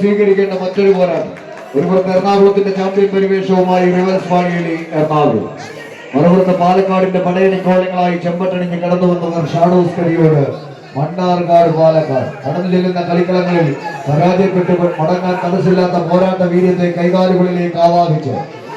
സ്വീകരിക്കേണ്ട മറ്റൊരു പോരാട്ടം. ഒരു പുറത്ത് എറണാകുളത്തിന്റെ ചാമ്പ്യൻ പരിവേഷവുമായി റിവേഴ്സ് പാളിയിലെ എറണാകുളം. മറുപുറത്ത് പാലക്കാടിന്റെ പടയണിക്കോളങ്ങളായി ചെമ്പട്ടണിഞ്ഞ് കടന്നു വന്നവർ ഷാഡോസ് കരിയോട് മണ്ണാർക്കാട് പാലക്കാട്. കടന്നു ചെല്ലുന്ന കളിക്കളങ്ങളിൽ പരാജയപ്പെട്ട് മടങ്ങാൻ തടസ്സില്ലാത്ത പോരാട്ട വീര്യത്തെ കൈകാലുകളിലേക്ക് ആവാഹിച്ച്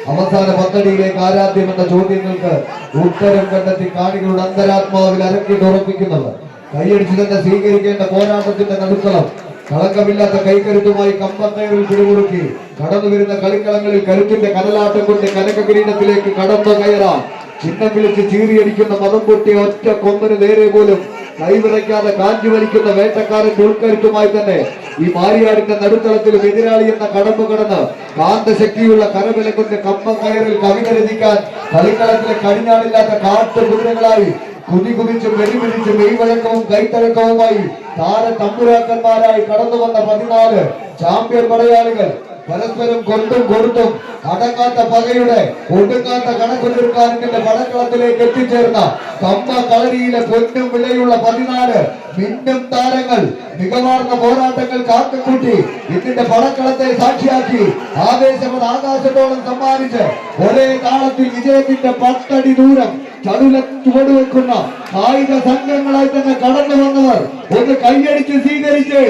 അവസാന പത്തടിയിലേക്ക് ആരാധ്യം എന്ന ചോദ്യങ്ങൾക്ക് ഉത്തരം കണ്ടെത്തി കാണികളുടെ അന്തരാത്മാവിൽ അരക്കിട്ടുറപ്പിക്കുന്നവർ കൈയടിച്ചു തന്നെ സ്വീകരിക്കേണ്ട പോരാട്ടത്തിന്റെ നടുക്കളം കളങ്കമില്ലാത്ത കൈക്കരുത്തുമായി കമ്പത്തയറിൽ പിടിമുറുക്കി കടന്നു വരുന്ന കളിക്കളങ്ങളിൽ കരുത്തിന്റെ കടലാട്ടം കൊണ്ട് കനക കിരീടത്തിലേക്ക് കടന്നു കയറാം. ചിഹ്നം വിളിച്ച് ചീറിയടിക്കുന്ന മതം പൊട്ടിയ ഒറ്റ കൊമ്പന് നേരെ പോലും കൈവിറയ്ക്കാതെ കാഞ്ഞു വലിക്കുന്ന വേട്ടക്കാരന്റെ ഉൾക്കരുത്തുമായി തന്നെ ഈ മാരിയാടിന്റെ നടുത്തളത്തിലും എതിരാളി എന്ന കടമ്പ് കടന്ന് കാന്തശക്തിയുള്ള കരവിലക്കുന്ന കമ്പം കയറിൽ കവിത രചിക്കാൻ കളിക്കളത്തിലെ കടിഞ്ഞാണില്ലാത്ത കാട്ടു കുതിരകളായി കുതി കുതിച്ചും വെടിപിടിച്ചും മെയ്വഴക്കവും കൈത്തഴക്കവുമായി താര തമ്പുരാക്കന്മാരായി കടന്നു വന്ന പതിനാല് ചാമ്പ്യൻ പടയാളികൾ പരസ്പരം കൊണ്ടും കൊടുത്തും അടങ്ങാത്ത പകയുടെ ഒടുങ്ങാത്ത കണക്കൊടുക്കാരന്റെ പടക്കളത്തിലേക്ക് എത്തിച്ചേർന്ന കമ്പ കളരിയിലെ പൊന്നും വിലയുള്ള പതിനാല് മിന്നും താരങ്ങൾ മികവാർന്ന പോരാട്ടങ്ങൾ കാത്തുകൂട്ടി ഇതിന്റെ പടക്കളത്തെ സാക്ഷിയാക്കി ആവേശമത് ആകാശത്തോളം സമ്മാനിച്ച് ഒരേ താളത്തിൽ വിജയത്തിന്റെ പത്തടി ദൂരം ചടുല ചുവടുവെക്കുന്ന കായിക സംഘങ്ങളായി തന്നെ കടന്നു വന്നവർ ഒന്ന് കൈയടിച്ച് സ്വീകരിച്ച്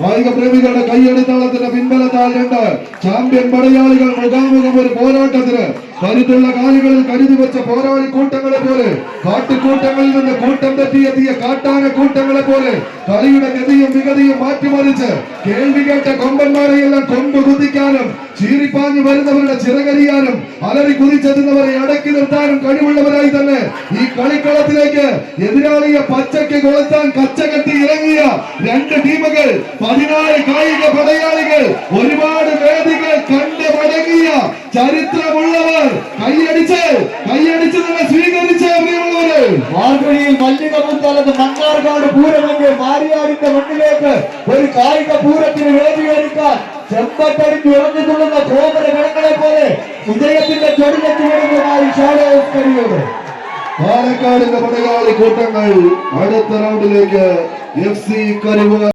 കായിക പ്രേമികളുടെ കൈയടിത്താളത്തിന്റെ പിൻബലത്താൽ രണ്ട് ചാമ്പ്യൻ പടയാളികൾ മുഖാമുഖം ഒരു പോരാട്ടത്തിന് കരുത്തുള്ള കാലുകളിൽ കരുതി വെച്ച പോരാളി കൂട്ടങ്ങളെ പോലെ കാട്ടുകൂട്ടങ്ങളിൽ നിന്ന് കൂട്ടം തെറ്റിയെത്തിയ കാട്ടാന കൂട്ടങ്ങളെ പോലെ കളിയുടെ ഗതിയും വിഗതിയും മാറ്റിമറിച്ച് കേൾവി കേട്ട കൊമ്പന്മാരെയെല്ലാം കൊമ്പ് കുതിക്കാനും ചീറിപ്പാഞ്ഞു വരുന്നവരുടെ ചിറകരിയാനും അലറി കുതിച്ചെത്തുന്നവരെ അടക്കി നിർത്താനും കഴിവുള്ളവരായി തന്നെ ഈ കളിക്കളത്തിലേക്ക് എതിരാളിയെ പച്ചയ്ക്ക് കൊളുത്താൻ കച്ചകെട്ടി ഇറങ്ങിയ രണ്ട് ടീമുകൾ പതിനാല് കായിക പടയാളികൾ ഒരുപാട് വേദികൾ കണ്ട് മടങ്ങിയ ചരിത്രമുള്ളവർ മാരിയാടിന്റെ മണ്ണിലേക്ക് ഒരു കായിക പൂരത്തിന് വേദിയൊരുക്കാൻ ചെമ്പട്ടടിച്ച് ഉറഞ്ഞു തുള്ളുന്ന ഗോപുര ഗണങ്ങളെ പോലെ വിജയത്തിന്റെ ചൊടിലെത്തുകയുമായി ഷാഡോസ്കരിയോട് പാലക്കാടിന്റെ പടയാളി കൂട്ടങ്ങൾ അടുത്ത റൗണ്ടിലേക്ക് എഫ് സി കരുവ